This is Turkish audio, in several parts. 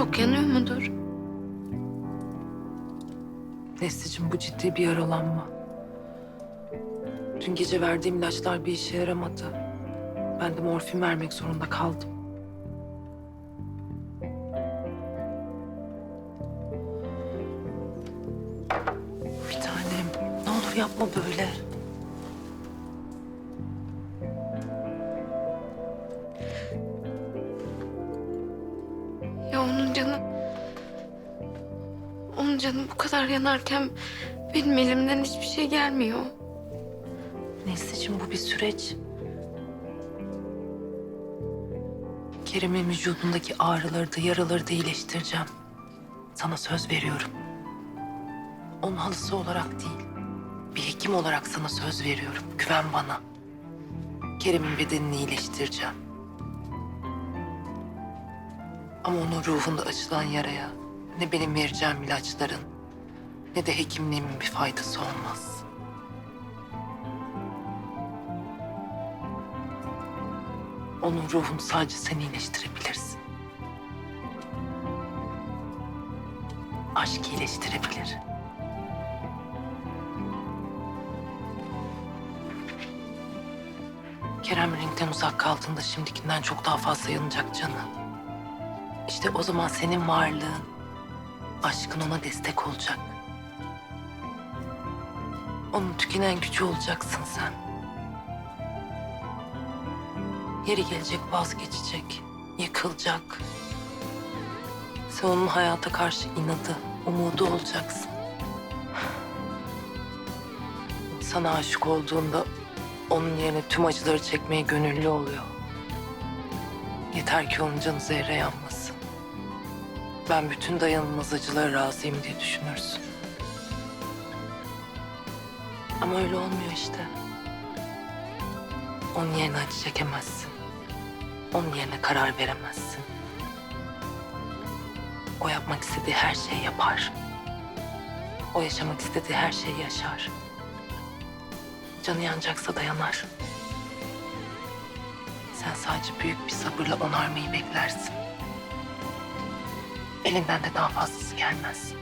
Çok yanıyor mudur? Nesli'cim bu ciddi bir yaralanma. Dün gece verdiğim ilaçlar bir işe yaramadı. Ben de morfin vermek zorunda kaldım. Bir tanem ne olur yapma böyle. Onun canı bu kadar yanarken benim elimden hiçbir şey gelmiyor. Nesli'cim bu bir süreç. Kerem'in vücudundaki ağrıları da yaraları da iyileştireceğim. Sana söz veriyorum. Onun halısı olarak değil, bir hekim olarak sana söz veriyorum. Güven bana. Kerem'in bedenini iyileştireceğim. Ama onun ruhunda açılan yaraya ne benim vereceğim ilaçların ne de hekimliğimin bir faydası olmaz. Onun ruhunu sadece sen iyileştirebilirsin. Aşk iyileştirebilir. Kerem ringden uzak kaldığında şimdikinden çok daha fazla yanacak canı. İşte o zaman senin varlığın, aşkın ona destek olacak. Onun tükenen gücü olacaksın sen. Yeri gelecek vazgeçecek, yıkılacak. Sen onun hayata karşı inadı, umudu olacaksın. Sana aşık olduğunda onun yerine tüm acıları çekmeye gönüllü oluyor. Yeter ki onun canı zerre yanmasın. Ben bütün dayanılmaz acılara razıyım diye düşünürsün. Ama öyle olmuyor işte. Onun yerine acı çekemezsin. Onun yerine karar veremezsin. O yapmak istediği her şeyi yapar. O yaşamak istediği her şeyi yaşar. Canı yanacaksa dayanar. Sen sadece büyük bir sabırla onarmayı beklersin. Elinden de daha fazlası gelmez.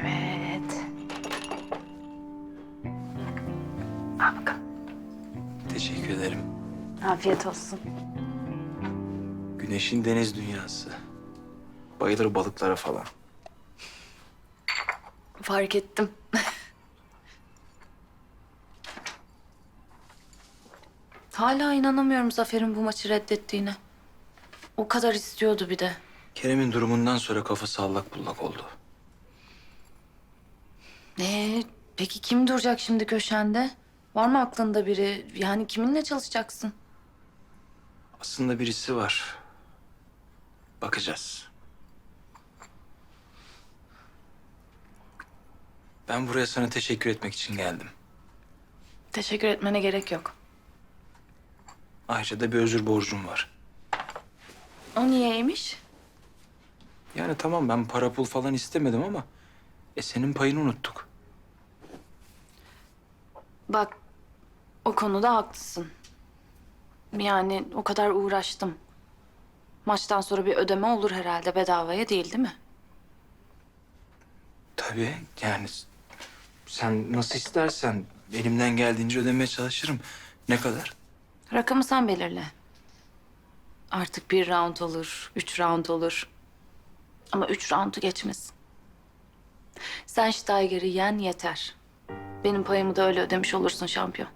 Evet. Al bakalım. Teşekkür ederim. Afiyet olsun. Güneşin deniz dünyası. Bayılır balıklara falan. Fark ettim. Hala inanamıyorum Zafer'in bu maçı reddettiğine. O kadar istiyordu bir de. Kerem'in durumundan sonra kafası allak bullak oldu. Ee, peki kim duracak şimdi köşende? Var mı aklında biri? Yani kiminle çalışacaksın? Aslında birisi var. Bakacağız. Ben buraya sana teşekkür etmek için geldim. Teşekkür etmene gerek yok. Ayrıca da bir özür borcum var. O niyeymiş? Yani tamam ben para pul falan istemedim ama... E senin payını unuttuk. Bak, o konuda haklısın. Yani o kadar uğraştım. Maçtan sonra bir ödeme olur herhalde bedavaya değil değil mi? Tabii yani sen nasıl istersen elimden geldiğince ödemeye çalışırım. Ne kadar? Rakamı sen belirle. Artık bir round olur, üç round olur. Ama üç roundu geçmesin. Sen Steiger'i yen yeter. Benim payımı da öyle ödemiş olursun şampiyon.